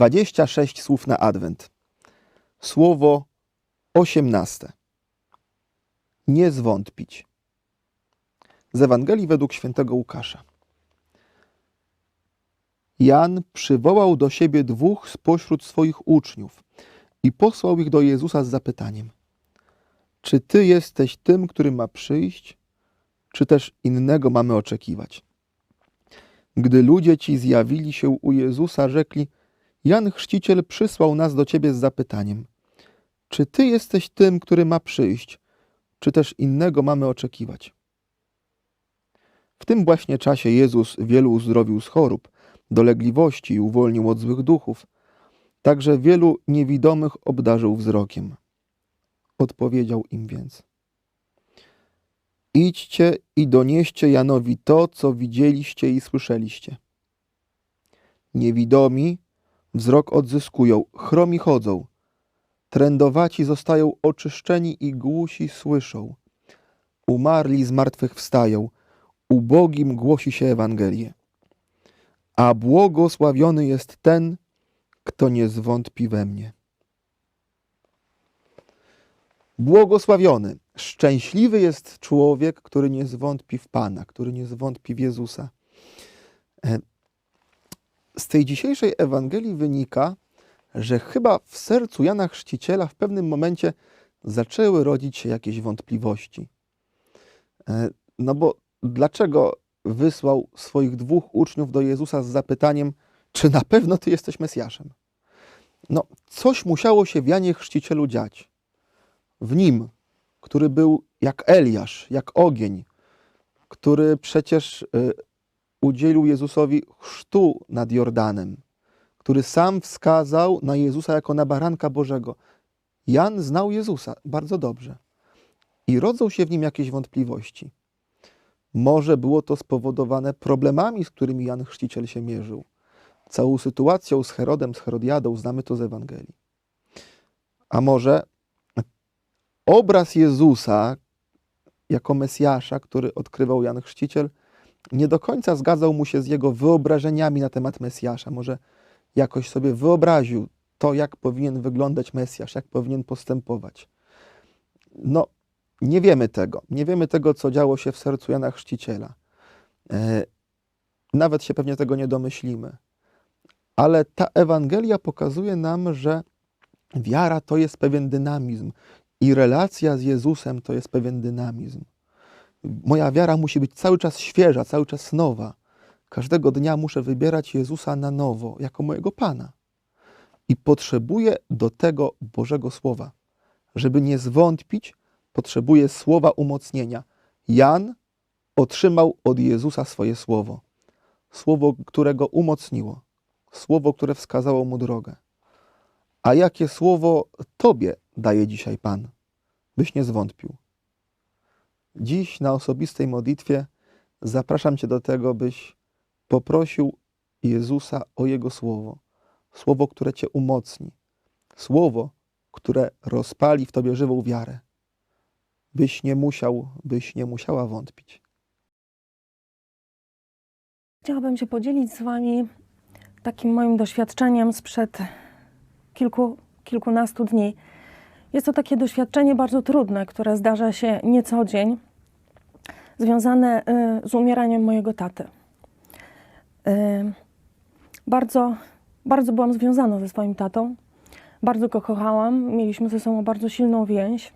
26 słów na Adwent. Słowo 18. Nie zwątpić. Z Ewangelii według świętego Łukasza. Jan przywołał do siebie dwóch spośród swoich uczniów i posłał ich do Jezusa z zapytaniem: Czy ty jesteś tym, który ma przyjść, czy też innego mamy oczekiwać? Gdy ludzie ci zjawili się u Jezusa, rzekli: Jan Chrzciciel przysłał nas do ciebie z zapytaniem: Czy ty jesteś tym, który ma przyjść, czy też innego mamy oczekiwać? W tym właśnie czasie Jezus wielu uzdrowił z chorób, dolegliwości i uwolnił od złych duchów. Także wielu niewidomych obdarzył wzrokiem. Odpowiedział im więc: Idźcie i donieście Janowi to, co widzieliście i słyszeliście. Niewidomi wzrok odzyskują, chromi chodzą, trędowaci zostają oczyszczeni i głusi słyszą. Umarli z martwych wstają, ubogim głosi się Ewangelię. A błogosławiony jest ten, kto nie zwątpi we mnie. Błogosławiony, szczęśliwy jest człowiek, który nie zwątpi w Pana, który nie zwątpi w Jezusa. Z tej dzisiejszej Ewangelii wynika, że chyba w sercu Jana Chrzciciela w pewnym momencie zaczęły rodzić się jakieś wątpliwości. E, No bo dlaczego wysłał swoich dwóch uczniów do Jezusa z zapytaniem, czy na pewno ty jesteś Mesjaszem? No, coś musiało się w Janie Chrzcicielu dziać. W nim, który był jak Eliasz, jak ogień, który przecież y, udzielił Jezusowi chrztu nad Jordanem, który sam wskazał na Jezusa jako na baranka Bożego. Jan znał Jezusa bardzo dobrze i rodzą się w nim jakieś wątpliwości. Może było to spowodowane problemami, z którymi Jan Chrzciciel się mierzył. Całą sytuacją z Herodem, z Herodiadą, znamy to z Ewangelii. A może obraz Jezusa jako Mesjasza, który odkrywał Jan Chrzciciel, nie do końca zgadzał mu się z jego wyobrażeniami na temat Mesjasza. Może jakoś sobie wyobraził to, jak powinien wyglądać Mesjasz, jak powinien postępować. No, nie wiemy tego. Nie wiemy tego, co działo się w sercu Jana Chrzciciela. E, Nawet się pewnie tego nie domyślimy. Ale ta Ewangelia pokazuje nam, że wiara to jest pewien dynamizm i relacja z Jezusem to jest pewien dynamizm. Moja wiara musi być cały czas świeża, cały czas nowa. Każdego dnia muszę wybierać Jezusa na nowo, jako mojego Pana. I potrzebuję do tego Bożego Słowa. Żeby nie zwątpić, potrzebuję słowa umocnienia. Jan otrzymał od Jezusa swoje słowo. Słowo, które go umocniło. Słowo, które wskazało mu drogę. A jakie słowo Tobie daje dzisiaj Pan, byś nie zwątpił? Dziś na osobistej modlitwie zapraszam Cię do tego, byś poprosił Jezusa o Jego słowo. Słowo, które Cię umocni. Słowo, które rozpali w Tobie żywą wiarę. Byś nie musiał, byś nie musiała wątpić. Chciałabym się podzielić z Wami takim moim doświadczeniem sprzed kilku, kilkunastu dni. Jest to takie doświadczenie bardzo trudne, które zdarza się nie co dzień, związane y, z umieraniem mojego taty. Y, Bardzo, bardzo byłam związana ze swoim tatą, bardzo go kochałam, mieliśmy ze sobą bardzo silną więź.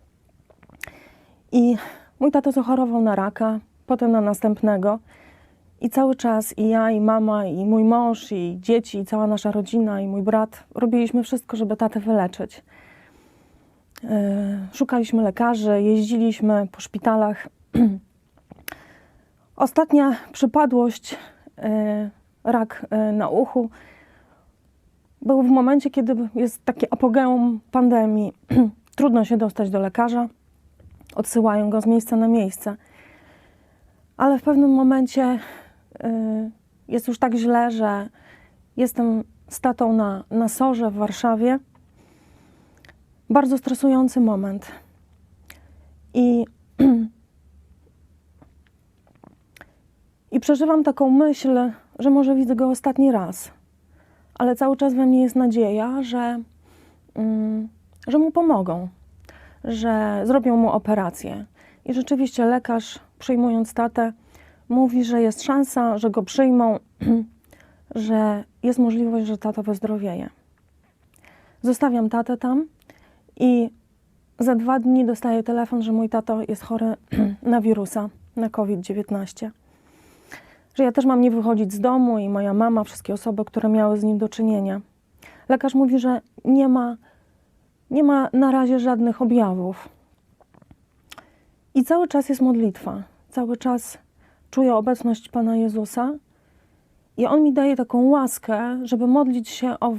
I mój tato zachorował na raka, potem na następnego. I cały czas i ja, i mama, i mój mąż, i dzieci, i cała nasza rodzina, i mój brat robiliśmy wszystko, żeby tatę wyleczyć. Yy, Szukaliśmy lekarzy, jeździliśmy po szpitalach. Ostatnia przypadłość, yy, rak yy, na uchu, był w momencie, kiedy jest takie apogeum pandemii. Trudno się dostać do lekarza, odsyłają go z miejsca na miejsce. Ale w pewnym momencie jest już tak źle, że jestem z tatą na, na sorze w Warszawie. Bardzo stresujący moment. I, I przeżywam taką myśl, że może widzę go ostatni raz. ale cały czas we mnie jest nadzieja, że, mm, że mu pomogą, że zrobią mu operację. I rzeczywiście lekarz, przyjmując tatę, mówi, że jest szansa, że go przyjmą, że jest możliwość, że tata wyzdrowieje. Zostawiam tatę tam i za dwa dni dostaję telefon, że mój tato jest chory na wirusa, na COVID-19. Że ja też mam nie wychodzić z domu i moja mama, wszystkie osoby, które miały z nim do czynienia. Lekarz mówi, że nie ma, nie ma na razie żadnych objawów. I cały czas jest modlitwa. Cały czas czuję obecność Pana Jezusa. I On mi daje taką łaskę, żeby modlić się o,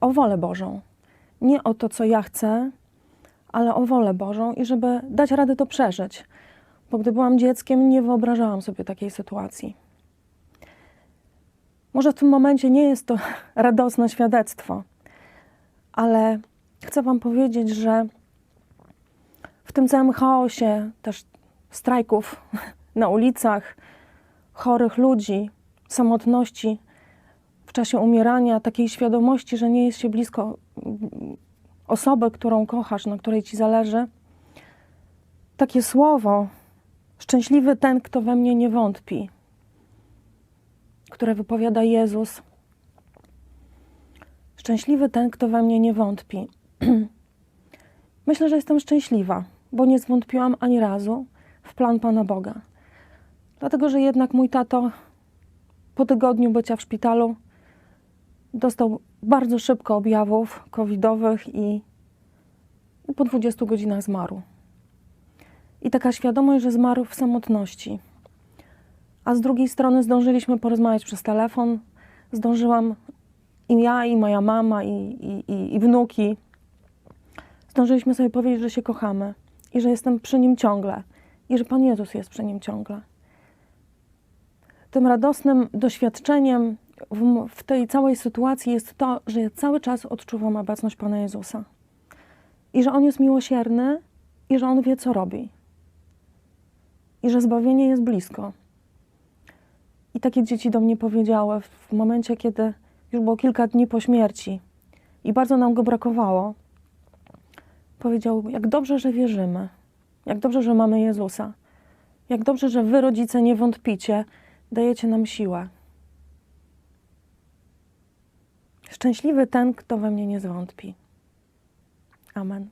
o wolę Bożą. Nie o to, co ja chcę, ale o wolę Bożą i żeby dać radę to przeżyć. Bo gdy byłam dzieckiem, nie wyobrażałam sobie takiej sytuacji. Może w tym momencie nie jest to radosne świadectwo, ale chcę Wam powiedzieć, że w tym całym chaosie też strajków na ulicach, chorych ludzi, samotności, w czasie umierania, takiej świadomości, że nie jest się blisko osoby, którą kochasz, na której ci zależy, takie słowo, szczęśliwy ten, kto we mnie nie wątpi, które wypowiada Jezus. Szczęśliwy ten, kto we mnie nie wątpi. Myślę, że jestem szczęśliwa, bo nie zwątpiłam ani razu w plan Pana Boga. Dlatego, że jednak mój tato po tygodniu bycia w szpitalu dostał bardzo szybko objawów covidowych i po 20 godzinach zmarł. I taka świadomość, że zmarł w samotności. A z drugiej strony zdążyliśmy porozmawiać przez telefon. Zdążyłam i ja, i moja mama, i, i, i, i wnuki. Zdążyliśmy sobie powiedzieć, że się kochamy i że jestem przy nim ciągle i że Pan Jezus jest przy nim ciągle. Tym radosnym doświadczeniem w, w tej całej sytuacji jest to, że ja cały czas odczuwam obecność Pana Jezusa. I że On jest miłosierny i że On wie, co robi. I że zbawienie jest blisko. I takie dzieci do mnie powiedziały w momencie, kiedy już było kilka dni po śmierci i bardzo nam go brakowało. Powiedział, jak dobrze, że wierzymy. Jak dobrze, że mamy Jezusa. Jak dobrze, że wy, rodzice, nie wątpicie, dajecie nam siłę. Szczęśliwy ten, kto we mnie nie zwątpi. Amen.